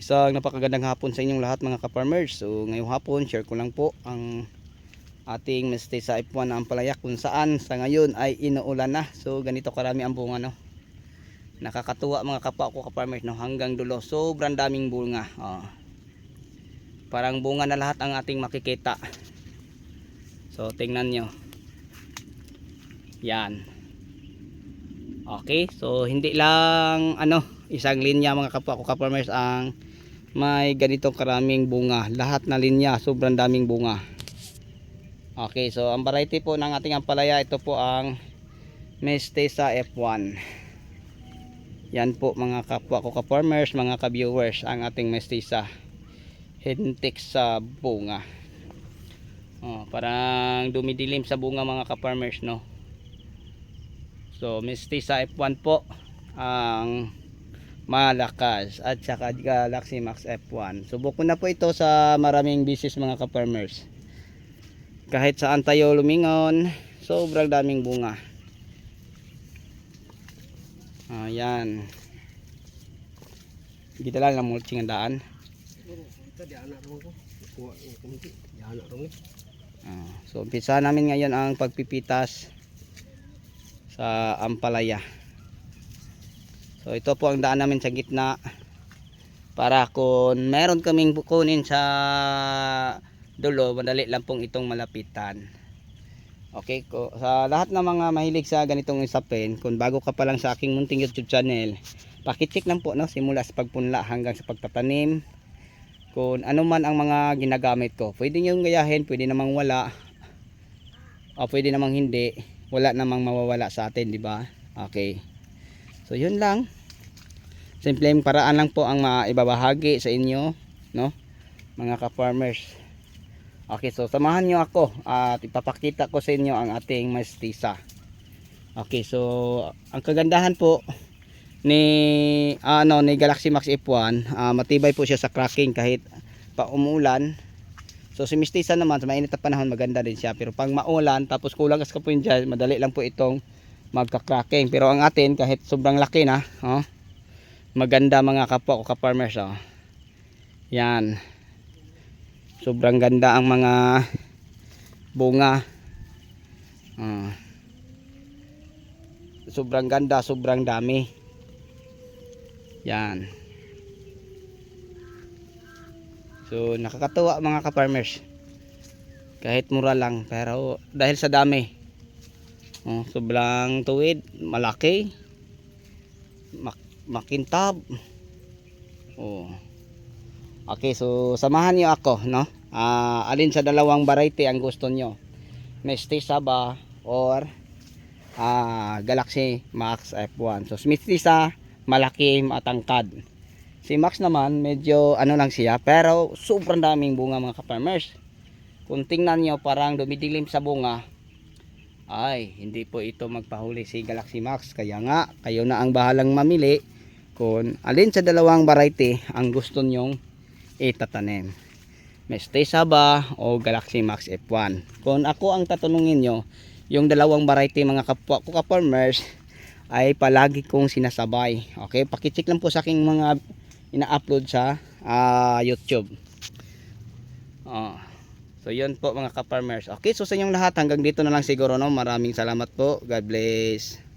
Isang napakagandang hapon sa inyong lahat mga ka-farmers. So ngayong hapon, share ko lang po ang ating mistake sa F1 na ampalaya kung saan sa ngayon ay inuulan na. So ganito karami ang bunga no. Nakakatuwa mga kapwa ko ka-farmers no hanggang dulo. Sobrang daming bunga. Oh. Parang bunga na lahat ang ating makikita. So tingnan nyo. Yan. Okay, so hindi lang ano, isang linya mga kapwa ko ka-farmers ang may ganitong karaming bunga. Lahat na linya, sobrang daming bunga. Okay, so ang variety po ng ating ampalaya, ito po ang Mestesa F1. Yan po mga kapwa ko ka-farmers, mga ka-viewers, ang ating Mestesa. Hintik sa bunga. Oh, parang dumidilim sa bunga mga ka-farmers, no? So, Mestesa F1 po ang malakas at saka Galaxy Max F1. Subok ko na po ito sa maraming business mga ka-farmers. Kahit saan tayo lumingon, sobrang daming bunga. Ayan. Gita lang ang mulching ang daan. Ah, so umpisa namin ngayon ang pagpipitas sa Ampalaya. So ito po ang daan namin sa gitna para kung meron kaming kunin sa dulo, madali lang pong itong malapitan. Okay, ko sa lahat ng mga mahilig sa ganitong usapin, kung bago ka pa lang sa aking munting YouTube channel, pakicheck lang po no, simula sa pagpunla hanggang sa pagtatanim. Kung ano man ang mga ginagamit ko, pwede nyo gayahin, pwede namang wala. O pwede namang hindi, wala namang mawawala sa atin, di ba? Okay. So yun lang. Simpleng paraan lang po ang maibabahagi sa inyo, no? Mga ka-farmers. Okay, so samahan nyo ako at ipapakita ko sa inyo ang ating mestiza. Okay, so ang kagandahan po ni ano ni Galaxy Max F1, ah, matibay po siya sa cracking kahit pa umulan. So si mestiza naman sa mainit na panahon maganda din siya, pero pag maulan tapos kulang as po yun dyan, madali lang po itong magka-cracking. Pero ang atin kahit sobrang laki na, oh, maganda mga kapwa ko ka-farmers oh. Yan. Sobrang ganda ang mga bunga. Ah. Sobrang ganda, sobrang dami. Yan. So nakakatuwa mga ka-farmers. Kahit mura lang pero dahil sa dami. Oh, sobrang tuwid, malaki. Mak makintab. Oh. Okay, so samahan niyo ako, no? Ah, alin sa dalawang variety ang gusto niyo? Mestiza ba or ah, Galaxy Max F1? So, Mestiza, malaki, matangkad. Si Max naman, medyo ano lang siya, pero sobrang daming bunga mga ka-farmers. Kung tingnan niyo, parang dumidilim sa bunga. Ay, hindi po ito magpahuli si Galaxy Max. Kaya nga, kayo na ang bahalang mamili kung alin sa dalawang variety ang gusto nyong itatanim. Mestiza ba o Galaxy Max F1? Kung ako ang tatanungin nyo, yung dalawang variety mga kapwa ko ka-farmers ay palagi kong sinasabay. Okay, pakicheck lang po sa aking mga ina-upload sa ah, YouTube. Oh. So yun po mga ka-farmers. Okay, so sa inyong lahat hanggang dito na lang siguro no. Maraming salamat po. God bless.